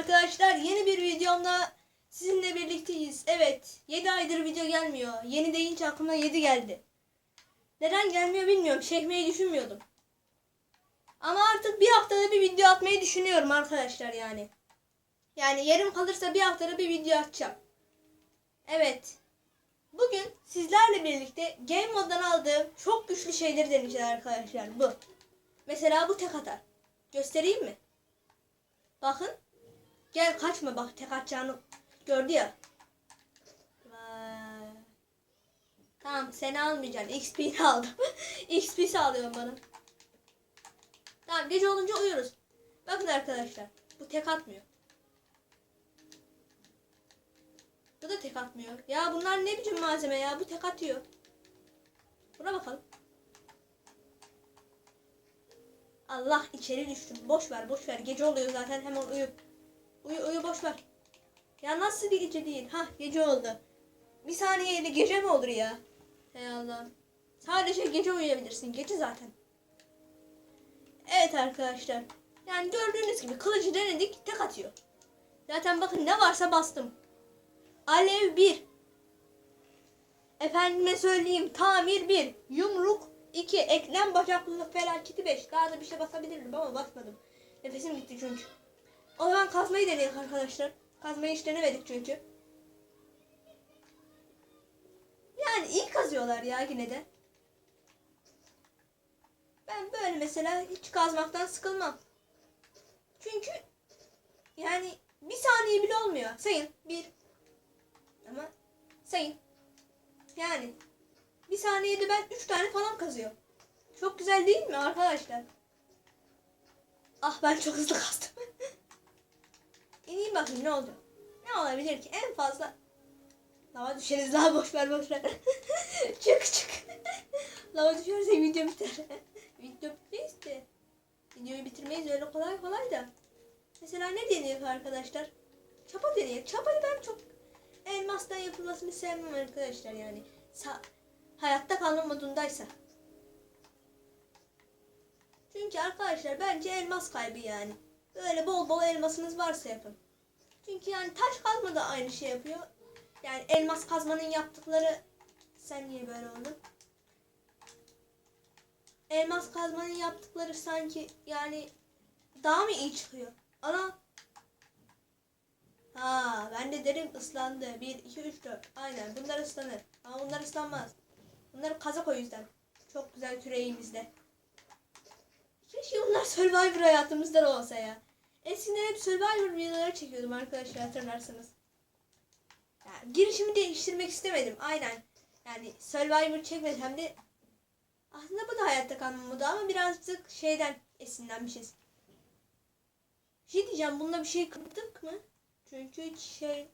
arkadaşlar yeni bir videomla sizinle birlikteyiz. Evet 7 aydır video gelmiyor. Yeni deyince aklıma 7 geldi. Neden gelmiyor bilmiyorum. Çekmeyi düşünmüyordum. Ama artık bir haftada bir video atmayı düşünüyorum arkadaşlar yani. Yani yarım kalırsa bir haftada bir video atacağım. Evet. Bugün sizlerle birlikte Game Mode'dan aldığım çok güçlü şeyleri deneyeceğiz arkadaşlar. Bu. Mesela bu tek atar. Göstereyim mi? Bakın. Gel kaçma bak tek atacağını gördü ya. Vay. Tamam seni almayacaksın. XP'ni aldım. XP sağlıyorum bana. Tamam gece olunca uyuruz. Bakın arkadaşlar. Bu tek atmıyor. Bu da tek atmıyor. Ya bunlar ne biçim malzeme ya? Bu tek atıyor. Buna bakalım. Allah içeri düştüm. Boş ver boş ver. Gece oluyor zaten hemen uyu. Uyu uyu boş ver. Ya nasıl bir gece değil? Ha gece oldu. Bir saniyeyle gece mi olur ya? Hey Allah'ım. Sadece gece uyuyabilirsin. Gece zaten. Evet arkadaşlar. Yani gördüğünüz gibi kılıcı denedik tek atıyor. Zaten bakın ne varsa bastım. Alev 1. Efendime söyleyeyim tamir 1. Yumruk 2. Eklem bacaklılık felaketi 5. Daha da bir şey basabilirdim ama basmadım. Nefesim gitti çünkü. O zaman kazmayı deneyelim arkadaşlar. Kazmayı hiç denemedik çünkü. Yani iyi kazıyorlar ya yine de. Ben böyle mesela hiç kazmaktan sıkılmam. Çünkü yani bir saniye bile olmuyor. Sayın. Bir. Ama sayın. Yani bir saniyede ben üç tane falan kazıyorum. Çok güzel değil mi arkadaşlar? Ah ben çok hızlı kazdım. İneyim bakayım ne oldu? Ne olabilir ki? En fazla lava düşeriz daha boş ver boş ver. çık çık. lava düşerse video biter. video bitmeyiz de. Videoyu bitirmeyiz öyle kolay kolay da. Mesela ne deniyor arkadaşlar? Çapa deniyor. Çapayı ben çok elmastan yapılmasını sevmem arkadaşlar yani. Sa hayatta kalma modundaysa. Çünkü arkadaşlar bence elmas kaybı yani. Böyle bol bol elmasınız varsa yapın. Çünkü yani taş kazma da aynı şey yapıyor. Yani elmas kazmanın yaptıkları sen niye böyle oldun? Elmas kazmanın yaptıkları sanki yani daha mı iyi çıkıyor? Ana Ha ben de derim ıslandı. 1, 2, 3, 4. Aynen bunlar ıslanır. Ama bunlar ıslanmaz. Bunlar kazak o yüzden. Çok güzel küreğimizde. Keşke bunlar Survivor hayatımızda da olsa ya. Eskiden hep Survivor videoları çekiyordum arkadaşlar hatırlarsanız. Yani girişimi değiştirmek istemedim. Aynen. Yani Survivor çekmesem de aslında bu da hayatta kalma modu ama birazcık şeyden esinlenmişiz. Bir şey diyeceğim. Bununla bir şey kırdık mı? Çünkü hiç şey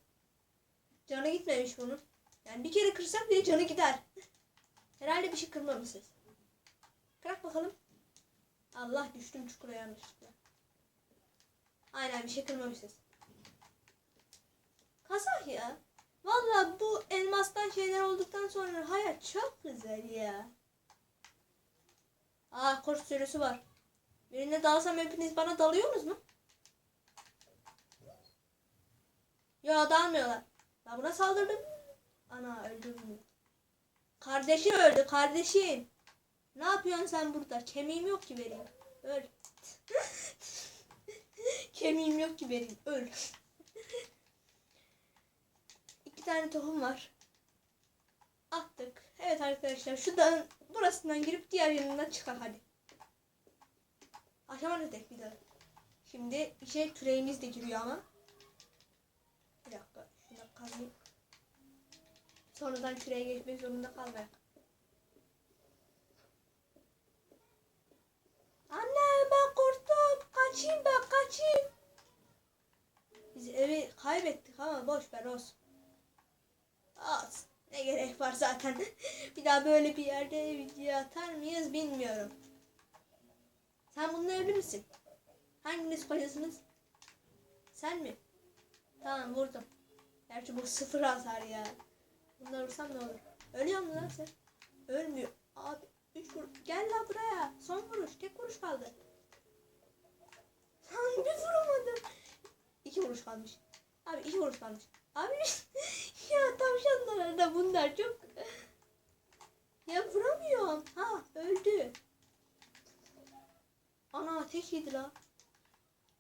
canı gitmemiş bunun. Yani bir kere kırsak bile canı gider. Herhalde bir şey kırmamışız. Kırak bakalım. Allah düştüm çukura yanlışlıkla. Aynen bir şey kırmamışız. Kazak ya. Valla bu elmastan şeyler olduktan sonra hayat çok güzel ya. Aa kurt sürüsü var. Birine dalsam hepiniz bana dalıyorsunuz mu? Yo dalmıyorlar. Ben buna saldırdım. Ana öldürdüm. Kardeşin öldü kardeşin. Ne yapıyorsun sen burada? Kemiğim yok ki vereyim. Öl. Kemiğim yok ki vereyim. Öl. İki tane tohum var. Attık. Evet arkadaşlar şu dağın burasından girip diğer yanından çıkar hadi. Aşamadık tek bir daha. Şimdi işe küreğimiz de giriyor ama. Bir dakika. Şunu kazayım. Sonradan küreğe geçmek zorunda kalmayak. Anne ben korktum. Kaçayım ben kaçayım. Biz evi kaybettik ama boş ver olsun. Olsun. Ne gerek var zaten. bir daha böyle bir yerde video atar mıyız bilmiyorum. Sen bununla evli misin? Hanginiz kocasınız? Sen mi? Tamam vurdum. Gerçi bu sıfır hasar ya. Bunları vursam ne olur? Ölüyor mu lan sen? Ölmüyor. Abi üç vur. Gel lan buraya. Son vuruş. Tek vuruş kaldı. Lan bir vuramadım. İki vuruş kalmış. Abi iki vuruş kalmış. Abi ya tavşanlar da bunlar çok... Ya vuramıyorum. Ha öldü. Ana tek yedi la.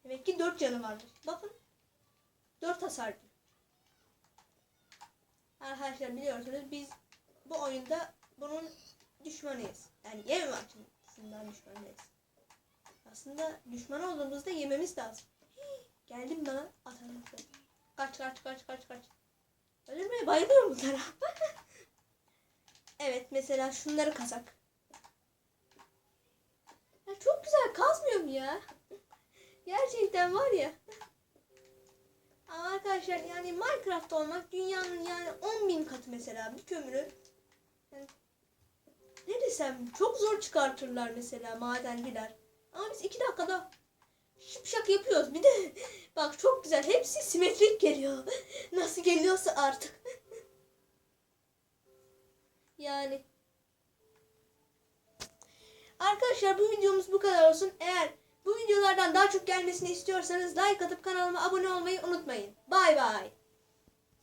Demek ki dört canı varmış. Bakın. Dört hasar. Arkadaşlar biliyorsunuz biz bu oyunda bunun düşmanıyız. Yani yemem açısından düşmanıyız. Aslında düşman olduğumuzda yememiz lazım. Geldim bana atarım. Kaç kaç kaç kaç kaç. Öldürmeye bayılıyorum bunlara. evet mesela şunları kazak. Ya çok güzel kazmıyorum ya. Gerçekten var ya. Ama arkadaşlar yani Minecraft olmak dünyanın yani 10 bin katı mesela bir kömürü. Yani ne desem çok zor çıkartırlar mesela madenciler. Ama biz 2 dakikada şıpşak yapıyoruz. Bir de bak çok güzel hepsi simetrik geliyor. Nasıl geliyorsa artık. yani. Arkadaşlar bu videomuz bu kadar olsun. Eğer bu videolardan daha çok gelmesini istiyorsanız like atıp kanalıma abone olmayı unutmayın. Bay bay.